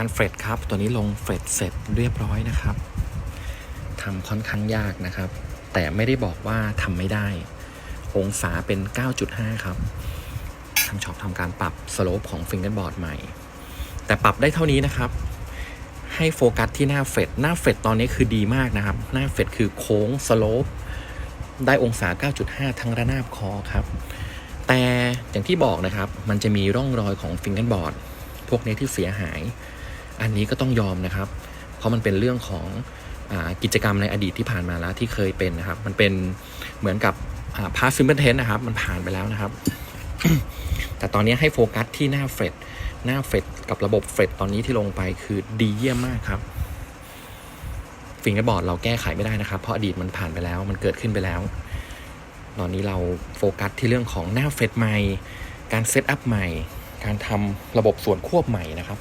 านเฟรดครับ ตัวนี้ลงเฟรดเสร็จเรียบร้อยนะครับทำค่อนข้างยากนะครับ แต่ไม่ได้บอกว่าทำไม่ได้ องศาเป็น 9.5 ครับ ทางช็อปทำการปรับสโลปของฟิงเกอร์บอร์ดใหม่ แต่ปรับได้เท่านี้นะครับ ให้โฟกัสที่หน้าเฟดหน้าเฟดตอนนี้คือดีมากนะครับ หน้าเฟดคือโค้งสโลปได้องศา 9.5 ทั้งระนาบคอครับ แต่อย่างที่บอกนะครับ มันจะมีร่องรอยของฟิงเกอร์บอร์ดพวกนี้ที่เสียหาย อันนี้ก็ต้องยอมนะครับ เพราะมันเป็นเรื่องของอกิจกรรมในอดีตที่ผ่านมาแล้วที่เคยเป็นนะครับ มันเป็นเหมือนกับพาร์ทฟิมเบอร์เทนนะครับ มันผ่านไปแล้วนะครับ แต่ตอนนี้ให้โฟกัสที่หน้าเฟดหน้าเฟดกับระบบเฟดตอนนี้ที่ลงไปคือดีเยี่ยมมากครับฟิงเกอร์บอร์ดเราแก้ไขไม่ได้นะครับ เพราะอดีตมันผ่านไปแล้วมันเกิดขึ้นไปแล้ว ตอนนี้เราโฟกัสที่เรื่องของหน้าเฟดใหม่ การเซตอัพใหม่ การทำระบบส่วนควบใหม่นะครับ